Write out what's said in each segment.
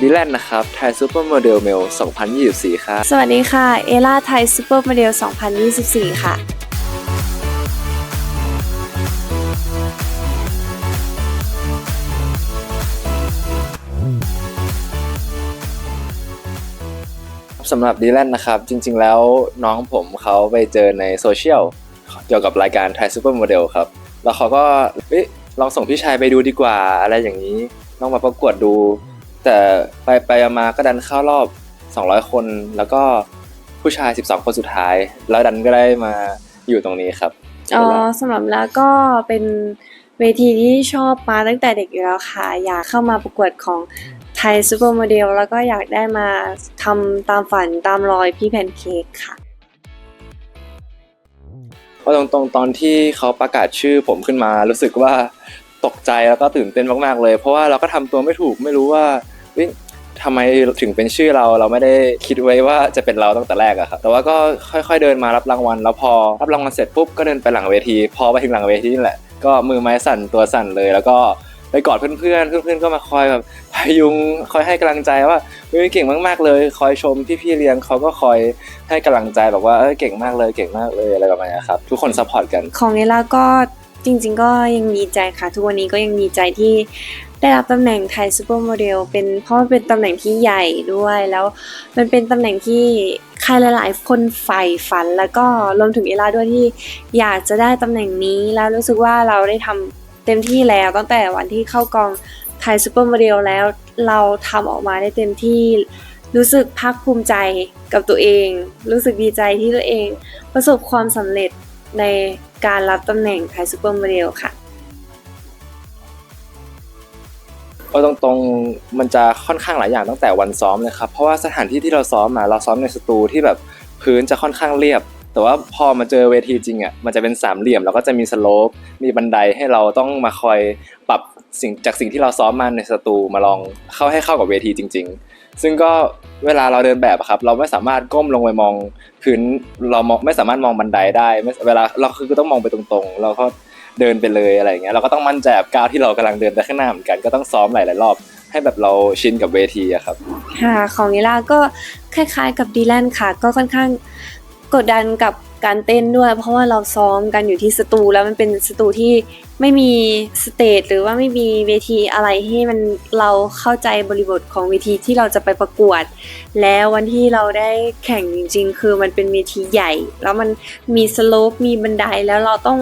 ดิแลนนะครับไทยซูเปอร์โมเดลเมล 2024 ครับ สวัสดีค่ะ เอล่าไทยซูเปอร์โมเดล 2024 ค่ะ สำหรับดีแลนนะครับ จริง ๆ แล้วน้องผมเขาไปเจอในโซเชียลเกี่ยวกับรายการไทยซูเปอร์โมเดลครับ แล้วเขาก็เฮ้ยลองส่งพี่ชายไปดูดีกว่าอะไรอย่างนี้ ลองมาประกวดดู แต่ไปไปมาก็ดันเข้ารอบ 200 คน แล้วก็ผู้ชาย 12 คนสุดท้าย แล้วดันก็ได้มาอยู่ตรงนี้ครับอ๋อสำหรับแล้วก็เป็นเวทีที่ชอบมาตั้งแต่เด็กอยู่แล้วค่ะ อยากเข้ามาประกวดของไทยซูเปอร์โมเดลแล้วก็อยากได้มาทำตามฝันตามรอยพี่แพนเค้กค่ะเพราะตรงๆตอนที่เขาประกาศชื่อผมขึ้นมารู้สึกว่าตกใจแล้วก็ตื่นเต้นมากๆเลย เพราะว่าเราก็ทำตัวไม่ถูกไม่รู้ว่าเฮ้ย ทำไมถึงเป็นชื่อเราเราไม่ได้คิดไว้ว่าจะเป็นเราตั้งแต่แรกอะครับแต่ว่าก็ค่อย ๆ เดินมารับรางวัล แล้วพอรับรางวัลเสร็จปุ๊บก็เดินไปหลังเวที พอไปถึงหลังเวทีนี่แหละก็มือไม้สั่นตัวสั่นเลย แล้วก็ไปกอดเพื่อนๆเพื่อนๆก็มาคอยแบบพยุงคอยให้กำลังใจว่าเฮ้ยเก่งมากๆเลย คอยชมพี่ๆเลี้ยงเขาก็คอยให้กำลังใจแบบว่าเออเก่งมากเลยเก่งมากเลยอะไรประมาณนี้ครับทุกคนซัพพอร์ตกันของเอล่าก็จริง ๆ ก็ยังดีใจค่ะ ทุกวันนี้ก็ยังดีใจที่ ได้รับตำแหน่งไทยซูเปอร์โมเดลเป็นเพราะเป็นตำแหน่งที่ใหญ่ด้วยแล้วมันเป็นตำแหน่งที่ใครหลาย ๆ คนใฝ่ฝันแล้วก็รวมถึงเอล่าด้วยที่อยากจะได้ตำแหน่งนี้แล้วรู้สึกว่าเราได้ทำเต็มที่แล้วตั้งแต่วันที่เข้ากองไทยซูเปอร์โมเดลแล้วเราทำออกมาได้เต็มที่รู้สึกภาคภูมิใจกับตัวเอง รู้สึกดีใจที่ตัวเอง ประสบความสำเร็จในการรับตำแหน่งไทยซูเปอร์โมเดลค่ะ เอาตรงๆมันจะค่อนข้างหลายอย่างตั้งแต่วันซ้อมเลยครับเพราะว่าสถานที่ที่เราซ้อมมาเราซ้อมในสตูที่แบบพื้นจะค่อนข้างเรียบ แต่ว่าพอมาเจอเวทีจริงอะมันจะเป็นสามเหลี่ยมแล้วก็จะมีสโลปมีบันไดให้เราต้องมาคอยปรับสิ่งจากสิ่งที่เราซ้อมมาในสตูมาลองเข้าให้เข้ากับเวทีจริง ๆ ซึ่งก็เวลาเราเดินแบบครับ เราไม่สามารถก้มลงไปมองพื้นเราไม่สามารถมองบันไดได้เวลาเราคือต้องมองไปตรงๆ เราก็ เดินไปเลยอะไรเงี้ยเราก็ต้องมั่นใจกับก้าวที่เรากำลังเดินไปข้างหน้าเหมือนกันก็ต้องซ้อมหลายๆรอบ ให้แบบเราชินกับเวทีอะครับค่ะของนิลาก็คล้ายๆ กับดีแลนค่ะ ก็ค่อนข้างกดดันกับการเต้นด้วย เพราะว่าเราซ้อมกันอยู่ที่สตูแล้วมันเป็นสตูที่ไม่มีสเตจหรือว่าไม่มีเวทีอะไรให้มันเราเข้าใจบริบทของเวทีที่เราจะไปประกวด แล้ววันที่เราได้แข่งจริง ๆ คือมันเป็นเวทีใหญ่ แล้วมันมีสโลปมีบันไดแล้วเราต้อง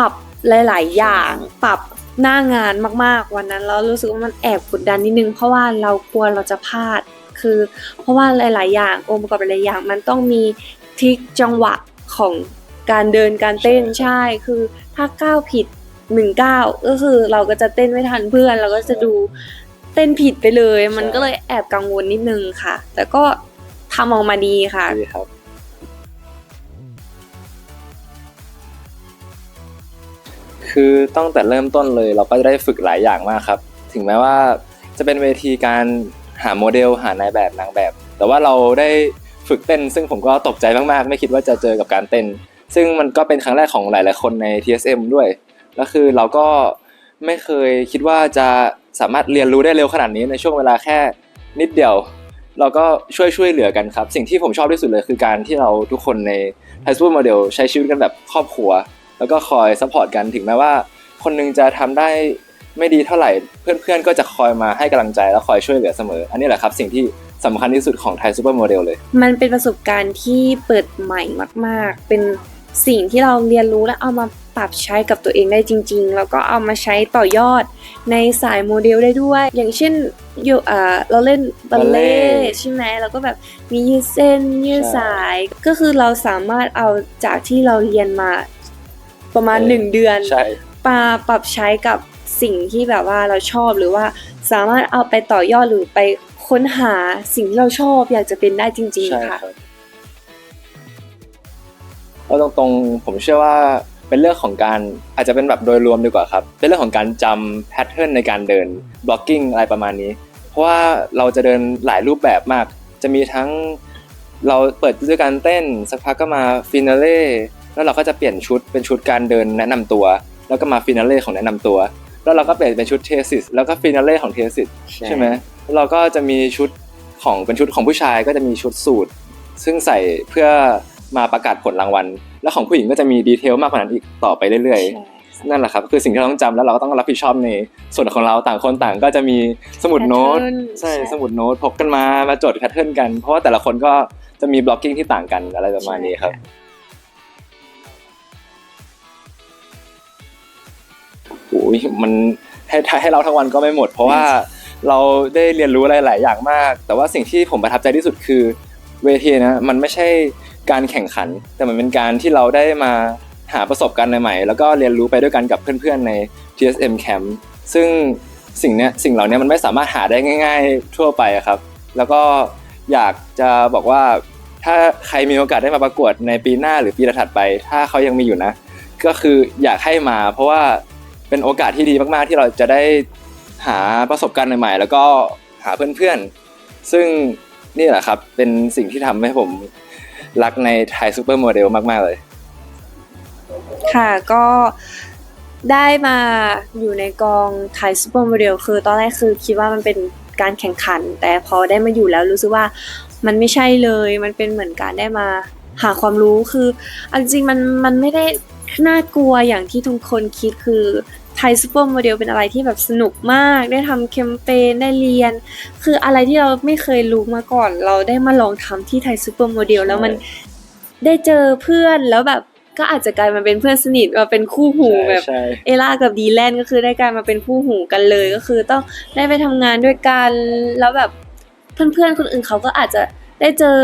ปรับหลาย ๆ อย่าง ปรับหน้างานมากๆ วันนั้นเรารู้สึกว่ามันแอบกดดันนิดนึง เพราะว่าเรากลัวเราจะพลาด คือ เพราะว่าหลาย ๆ อย่างองค์ประกอบหลายๆอย่าง มันต้องมีทริคจังหวะของการเดินการเต้นใช่ใช่ คือถ้าก้าวผิดหนึ่งก้าวก็คือเราก็จะเต้นไม่ทันเพื่อน เราก็จะดูเต้นผิดไปเลย มันก็เลยแอบกังวลนิดนึงค่ะ แต่ก็ทำออกมาดีค่ะ คือตั้งแต่เริ่มต้นเลย เราก็ได้ฝึกหลายอย่างมากครับ ถึงแม้ว่าจะเป็นเวทีการหาโมเดลหานายแบบนางแบบ แต่ว่าเราได้ฝึกเต้น ซึ่งผมก็ตกใจมากๆ ไม่คิดว่าจะเจอกับการเต้น ซึ่งมันก็เป็นครั้งแรกของหลาย ๆ คนใน TSM ด้วยแล้วคือเราก็ไม่เคยคิดว่าจะสามารถเรียนรู้ได้เร็วขนาดนี้ในช่วงเวลาแค่นิดเดียว เราก็ช่วยช่วยเหลือกันครับ สิ่งที่ผมชอบที่สุดเลยคือการที่เราทุกคนในไทซูเปอร์โมเดลใช้ชีวิตกันแบบครอบครัว แล้วก็คอยซัพพอร์ตกันถึงแม้ว่า คนหนึงจะทำได้ไม่ดีเท่าไหร่เพื่อนๆก็จะคอยมาให้กำลังใจและคอยช่วยเหลือเสมอ อันนี้แหละครับสิ่งที่สำคัญที่สุดของไทซูเปอร์โมเดลเลย มันเป็นประสบการณ์ที่เปิดใหม่มาก ๆ เป็นสิ่งที่เราเรียนรู้และเอามาปรับใช้กับตัวเองได้จริง ๆ แล้วก็เอามาใช้ต่อยอดในสายโมเดลได้ด้วย อย่างเช่นอยู่เอ่อเราเล่นบัลเล่ใช่ไหมแล้วก็แบบมียืดเส้นยืดสาย ก็คือเราสามารถเอาจากที่เราเรียนมา ประมาณเออหนึ่งเดือนใช่มาปรับใช้กับสิ่งที่แบบว่าเราชอบหรือว่าสามารถเอาไปต่อยอดหรือไปค้นหาสิ่งที่เราชอบอยากจะเป็นได้จริงใช่ๆค่ะครับเอาตรงๆผมเชื่อว่าเป็นเรื่องของการอาจจะเป็นแบบโดยรวมดีกว่าครับ เป็นเรื่องของการจำแพทเทิร์นในการเดิน blocking อะไรประมาณนี้ เพราะว่าเราจะเดินหลายรูปแบบมาก จะมีทั้งเราเปิดด้วยการเต้นสักพักก็มาฟินาเล่ แล้วเราก็จะเปลี่ยนชุดเป็นชุดการเดินแนะนำตัว แล้วก็มาฟินาเล่ของแนะนำตัว แล้วเราก็เปลี่ยนเป็นชุดเทสิสแล้วก็ฟินาเล่ของเทสิสใช่ไหมเราก็จะมีชุดของเป็นชุดของผู้ชายก็จะมีชุดสูทซึ่งใส่เพื่อมาประกาศผลรางวัล และของผู้หญิงก็จะมีดีเทลมากกว่านั้นอีกต่อไปเรื่อยๆ นั่นแหละครับ คือสิ่งที่เราต้องจำแล้วเราก็ต้องรับผิดชอบในส่วนของเราต่างคนต่างก็จะมีสมุดโน้ต Pattern ใช่ใช่สมุดโน้ตพกกันมามาจดแพทเทิร์นกัน เพราะว่าแต่ละคนก็จะมีบล็อกกิ้งที่ต่างกันอะไรประมาณนี้ครับ โอ้ยมันให้ให้เราทั้งวันก็ไม่หมด เพราะว่าเราได้เรียนรู้อะไรหลายอย่างมาก แต่ว่าสิ่งที่ผมประทับใจที่สุดคือเวทีนะมันไม่ใช่การแข่งขัน แต่มันเป็นการที่เราได้มาหาประสบการณ์ใหม่ๆแล้วก็เรียนรู้ไปด้วยกันกับเพื่อนๆใน TSM Camp ซึ่งสิ่งเนี้ยสิ่งเหล่านี้มันไม่สามารถหาได้ง่าย ๆ ทั่วไปอะครับ แล้วก็อยากจะบอกว่าถ้าใครมีโอกาสได้มาประกวดในปีหน้าหรือปีถัดไป ถ้าเขายังมีอยู่นะ ก็คืออยากให้มา เพราะว่า เป็นโอกาสที่ดีมาก ๆ ที่เราจะได้หาประสบการณ์ใหม่ ๆ แล้วก็หาเพื่อน ๆ ซึ่งนี่แหละครับ เป็นสิ่งที่ทำให้ผมรักในไทยซูเปอร์โมเดลมาก ๆ เลย ค่ะก็ได้มาอยู่ในกองไทยซูเปอร์โมเดลคือตอนแรกคือคิดว่ามันเป็นการแข่งขัน แต่พอได้มาอยู่แล้วรู้สึกว่ามันไม่ใช่เลยมันเป็นเหมือนการได้มาหาความรู้คืออจริงๆมันมันไม่ได้น่ากลัวอย่างที่ทุกคนคิดคือ ไทยซูเปอร์โมเดลเป็นอะไรที่แบบสนุกมาก ได้ทำแคมเปญได้เรียน คืออะไรที่เราไม่เคยรู้มาก่อน เราได้มาลองทำที่ไทยซูเปอร์โมเดลแล้วมันได้เจอเพื่อนแล้วแบบก็อาจจะกลายมาเป็นเพื่อนสนิทมาเป็นคู่หูแบบใช่เอล่ากับดีแลนก็คือได้กลายมาเป็นคู่หูกันเลยก็คือต้องได้ไปทำงานด้วยกันแล้วแบบเพื่อนๆคนอื่นเขาก็อาจจะได้เจอ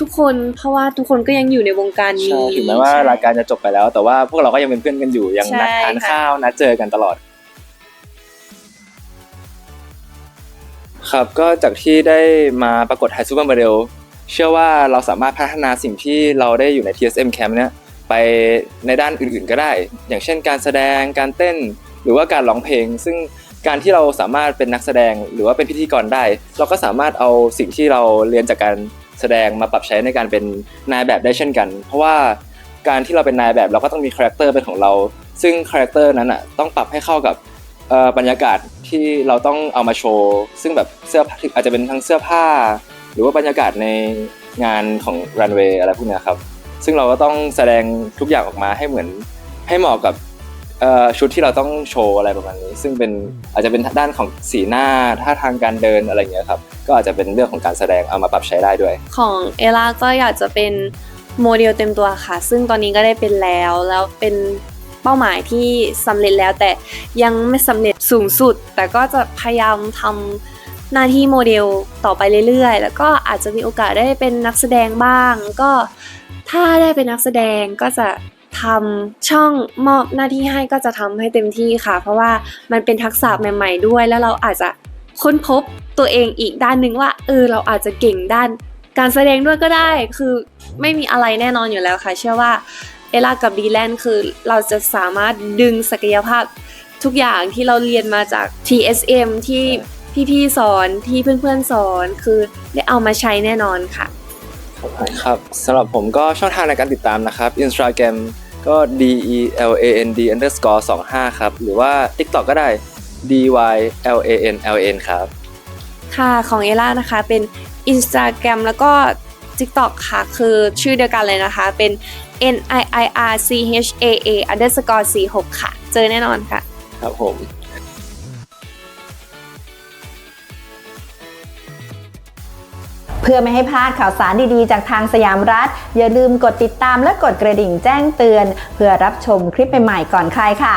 ทุกคนเพราะว่าทุกคนก็ยังอยู่ในวงการใช่นี้ถึงแม้ว่ารายการจะจบไปแล้ว แต่ว่าพวกเราก็ยังเป็นเพื่อนกันอยู่ยังนัดใช่ทานค่ะ ข้าวนัดเจอกันตลอด ครับก็จากที่ได้มาประกวดไทยซูเปอร์โมเดลเชื่อว่าเราสามารถพัฒนาสิ่งที่เราได้อยู่ใน TSM Camp เนี้ยไปในด้านอื่นๆก็ได้ อย่างเช่นการแสดงการเต้นหรือว่าการร้องเพลง ซึ่งการที่เราสามารถเป็นนักแสดงหรือว่าเป็นพิธีกรได้ เราก็สามารถเอาสิ่งที่เราเรียนจากการ แสดงมาปรับใช้ในการเป็นนายแบบได้เช่นกัน เพราะว่าการที่เราเป็นนายแบบเราก็ต้องมีคาแรคเตอร์เป็นของเรา ซึ่งคาแรคเตอร์นั้นอะต้องปรับให้เข้ากับบรรยากาศที่เราต้องเอามาโชว์ ซึ่งแบบเสื้อผ้าอาจจะเป็นทั้งเสื้อผ้า หรือว่าบรรยากาศในงานของรันเวย์อะไรพวกนี้ครับ ซึ่งเราก็ต้องแสดงทุกอย่างออกมาให้เหมือนให้เหมาะกับ ชุดที่เราต้องโชว์อะไรประมาณนี้ ซึ่งเป็นอาจจะเป็นด้านของสีหน้าท่าทางการเดินอะไรเงี้ยครับ ก็อาจจะเป็นเรื่องของการแสดงเอามาปรับใช้ได้ด้วย ของเอล่าก็อยากจะเป็นโมเดลเต็มตัวค่ะ ซึ่งตอนนี้ก็ได้เป็นแล้วแล้วเป็นเป้าหมายที่สำเร็จแล้วแต่ยังไม่สำเร็จสูงสุด แต่ก็จะพยายามทำหน้าที่โมเดลต่อไปเรื่อยๆ แล้วก็อาจจะมีโอกาสได้เป็นนักแสดงบ้าง ก็ถ้าได้เป็นนักแสดงก็จะ ทำช่องมอบหน้าที่ให้ก็จะทำให้เต็มที่ค่ะ เพราะว่ามันเป็นทักษะใหม่ ๆ ด้วย แล้วเราอาจจะค้นพบตัวเองอีกด้านหนึ่งว่าเออเราอาจจะเก่งด้าน การแสดงด้วยก็ได้คือไม่มีอะไรแน่นอนอยู่แล้วค่ะ เชื่อว่าเอล่ากับดีแลนคือเราจะสามารถดึงศักยภาพทุกอย่างที่เราเรียนมาจาก TSM ที่พี่ๆสอนที่เพื่อนๆสอนคือได้เอามาใช้แน่นอนค่ะ ครับสำหรับผมก็ช่องทางในการติดตามนะครับ Instagram ก็ d e l a n d underscore 25 ครับ หรือว่า TikTok ก็ได้ d y l a n l n ครับ ค่ะของเอล่านะคะเป็น Instagram แล้วก็ TikTok ค่ะ คือชื่อเดียวกันเลยนะคะ เป็น n i i r c h a a underscore 46 ค่ะ เจอแน่นอนค่ะ ครับผม พื่อไม่ให้พลาดข่าวสารดีๆ จากทางสยามรัฐ อย่าลืมกดติดตามและกดกระดิ่งแจ้งเตือน เพื่อรับชมคลิปใหม่ๆก่อนใครค่ะ